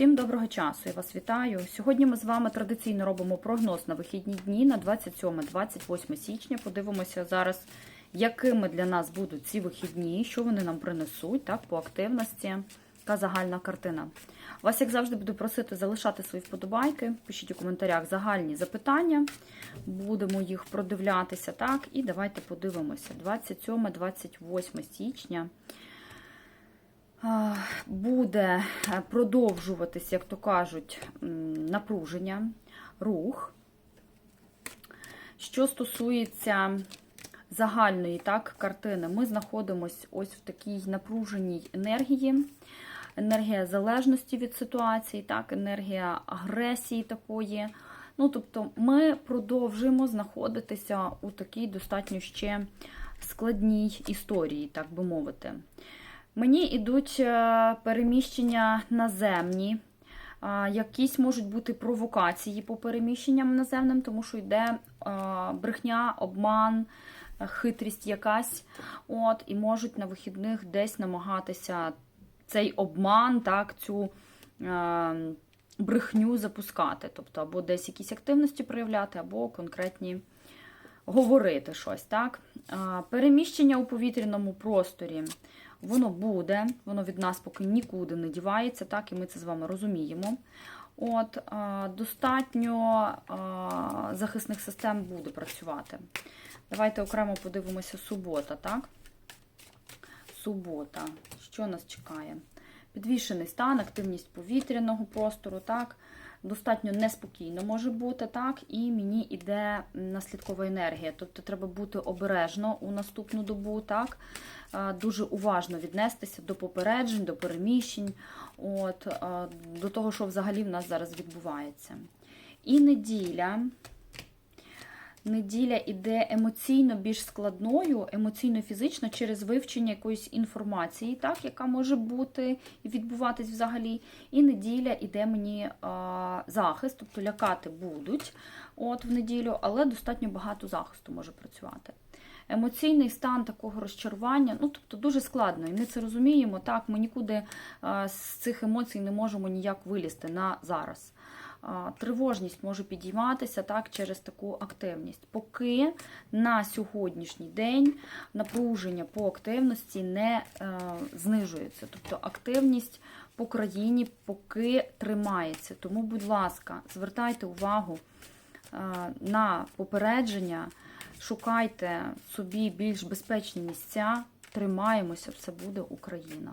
Всім доброго часу, я вас вітаю. Сьогодні ми з вами традиційно робимо прогноз на вихідні дні на 27-28 січня. Подивимося зараз, якими для нас будуть ці вихідні, що вони нам принесуть, так, по активності. Яка загальна картина. Вас, як завжди, буду просити залишати свої вподобайки. Пишіть у коментарях загальні запитання. Будемо їх продивлятися. так, І давайте подивимося. 27-28 січня буде продовжуватись, як то кажуть, напруження, рух. Що стосується загальної так, картини, ми знаходимося ось в такій напруженій енергії. Енергія залежності від ситуації, так, енергія агресії такої. Ну, тобто, ми продовжуємо знаходитися у такій достатньо ще складній історії, так би мовити. Мені йдуть е, переміщення наземні, якісь можуть бути провокації по переміщенням наземним, тому що йде е, брехня, обман, е, хитрість якась. От, І можуть на вихідних десь намагатися цей обман, так, цю брехню запускати. Тобто, або десь якісь активності проявляти, або конкретні говорити щось. так. Переміщення у повітряному просторі. Воно буде, воно від нас поки нікуди не дівається, так, і ми це з вами розуміємо. От, Достатньо захисних систем буде працювати. Давайте окремо подивимося субота, так? Субота. Що нас чекає? Підвішений стан, активність повітряного простору, так? Достатньо неспокійно може бути, так, і мені йде наслідкова енергія. Тобто треба бути обережно у наступну добу, так, дуже уважно віднестися до попереджень, до переміщень, от, до того, що взагалі в нас зараз відбувається. І неділя. Неділя іде емоційно більш складною, емоційно-фізично через вивчення якоїсь інформації, так, яка може бути і відбуватись взагалі. І неділя іде мені а, захист, тобто лякати будуть от в неділю, але достатньо багато захисту може працювати. Емоційний стан такого розчарування, ну тобто дуже складно, і ми це розуміємо. Так, ми нікуди з цих емоцій не можемо ніяк вилізти на зараз тривожність може підійматися так, через таку активність. Поки на сьогоднішній день напруження по активності не е, знижується. Тобто активність по країні поки тримається. Тому, будь ласка, звертайте увагу е, на попередження, шукайте собі більш безпечні місця, тримаємося, все буде Україна.